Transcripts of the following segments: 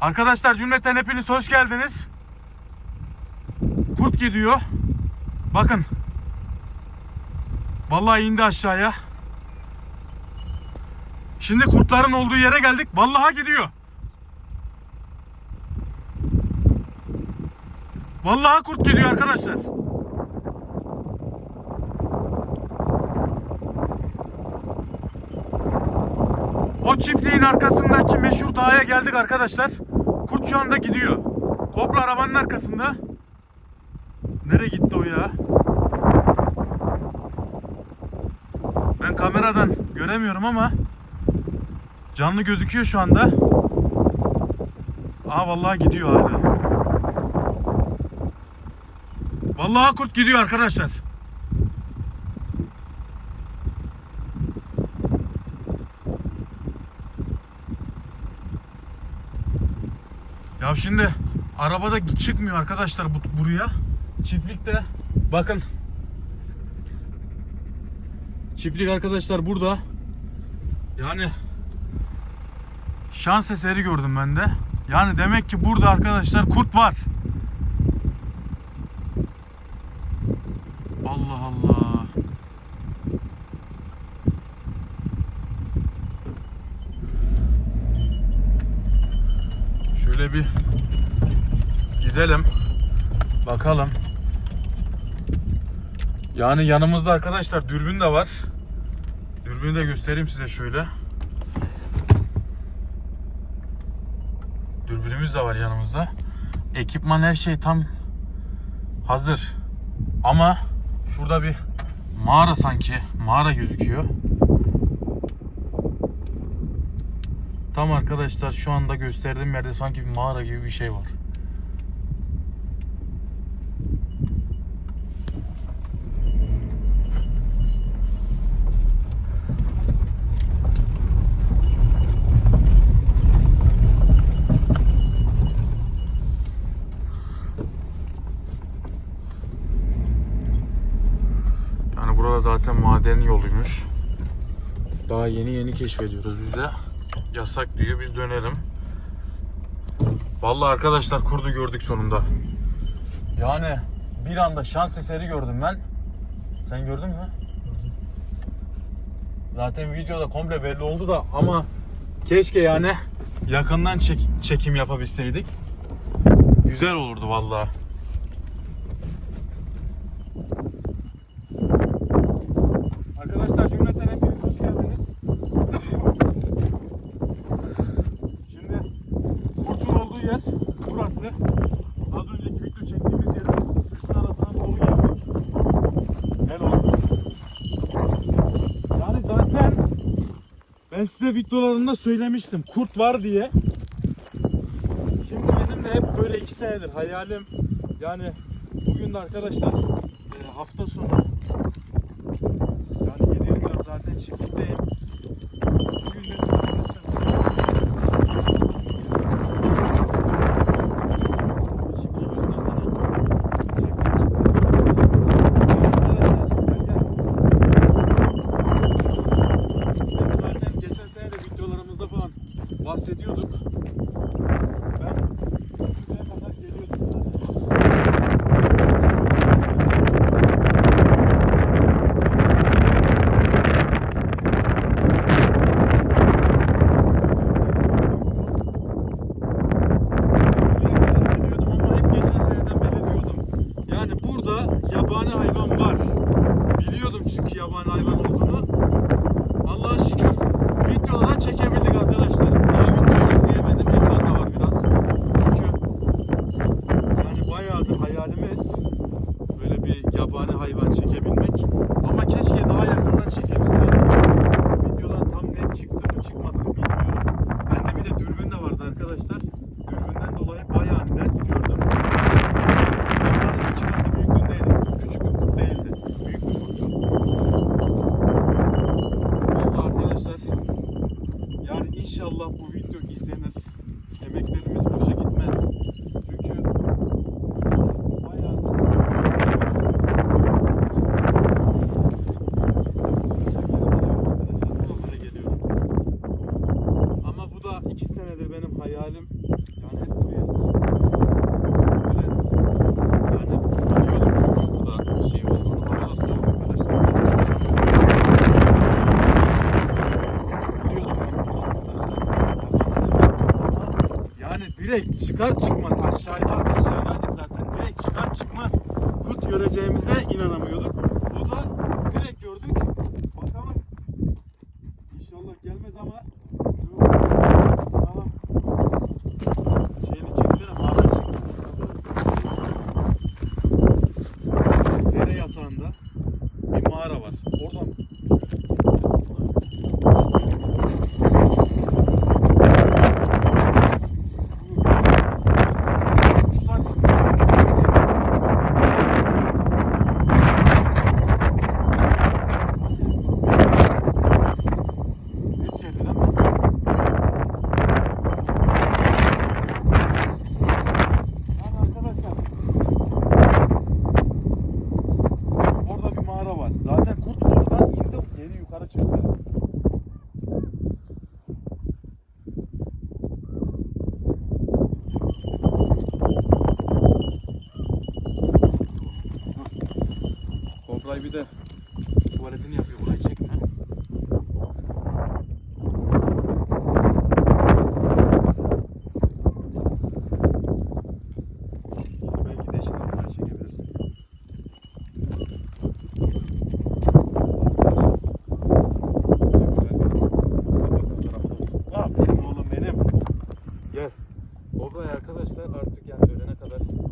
Arkadaşlar cümleten hepiniz hoş geldiniz. Kurt gidiyor. Bakın. Vallahi indi aşağıya. Şimdi kurtların olduğu yere geldik. Vallahi gidiyor. Vallahi kurt gidiyor arkadaşlar. O çiftliğin arkasındaki meşhur dağa geldik arkadaşlar. Şu anda gidiyor. Kobra arabanın arkasında. Nereye gitti o ya? Ben kameradan göremiyorum ama canlı gözüküyor şu anda. Aa vallahi gidiyor hala. Vallahi kurt gidiyor arkadaşlar. Şimdi arabada çıkmıyor arkadaşlar bu, buraya. Çiftlikte bakın. Çiftlik arkadaşlar burada. Yani şans eseri gördüm ben de. Yani demek ki burada arkadaşlar kurt var. Şöyle bir gidelim. Bakalım. Yani yanımızda arkadaşlar dürbün de var. Dürbünü de göstereyim size şöyle. Dürbünümüz de var yanımızda. Ekipman her şey tam hazır. Ama şurada bir mağara sanki. Mağara gözüküyor. Tam arkadaşlar şu anda gösterdiğim yerde sanki bir mağara gibi bir şey var. Yani burada zaten maden yoluymuş. Daha yeni yeni keşfediyoruz biz de. Yasak diyor biz dönelim. Vallahi arkadaşlar kurdu gördük sonunda. Yani bir anda şans eseri gördüm ben. Sen gördün mü? Zaten videoda komple belli oldu da ama keşke yani yakından çek- çekim yapabilseydik. Güzel olurdu vallahi. Arkadaşlar cümleten hepiniz hoş geldiniz. Şimdi kurtun olduğu yer burası. Az önceki video çektiğimiz yerin üst tarafına doğru geldik. Gel oğlum. Yani zaten ben size videolarında söylemiştim kurt var diye. Şimdi benim de hep böyle iki senedir hayalim. Yani bugün de arkadaşlar e, hafta sonu yani 7 zaten çiftlikteyim. Bugün dedim hayalim yani hep buraya böyle yani biliyordum çünkü burada şey olduğunu bana soğuk böyle şey Yani direkt çıkar çıkmaz aşağıda aşağıdaydık zaten. Direkt çıkar çıkmaz kut göreceğimize inanamıyorduk. sahibi de tuvaletini yapıyor. Burayı çekme. Gel. Obray arkadaşlar artık yani ölene kadar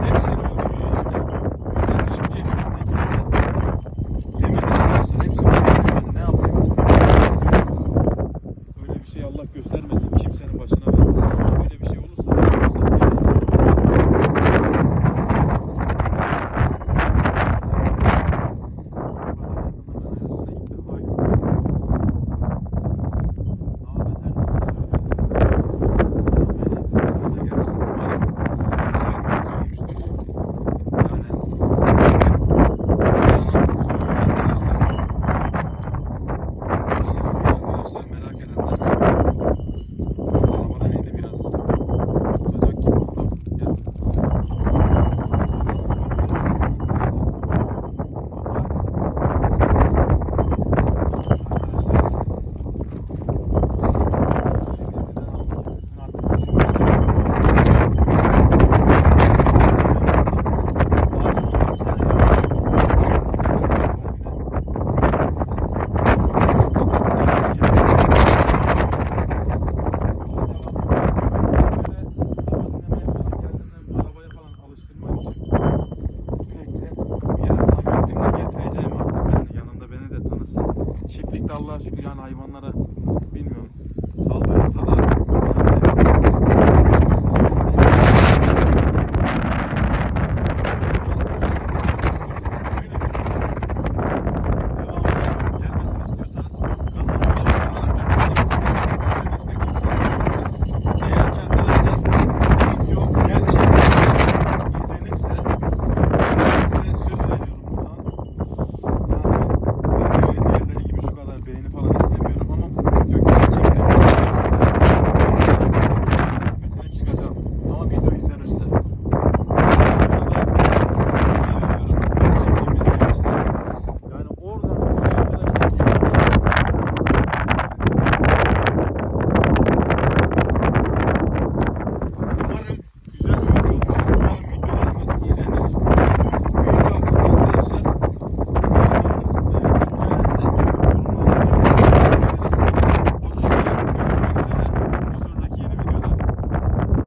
Hepsini olur.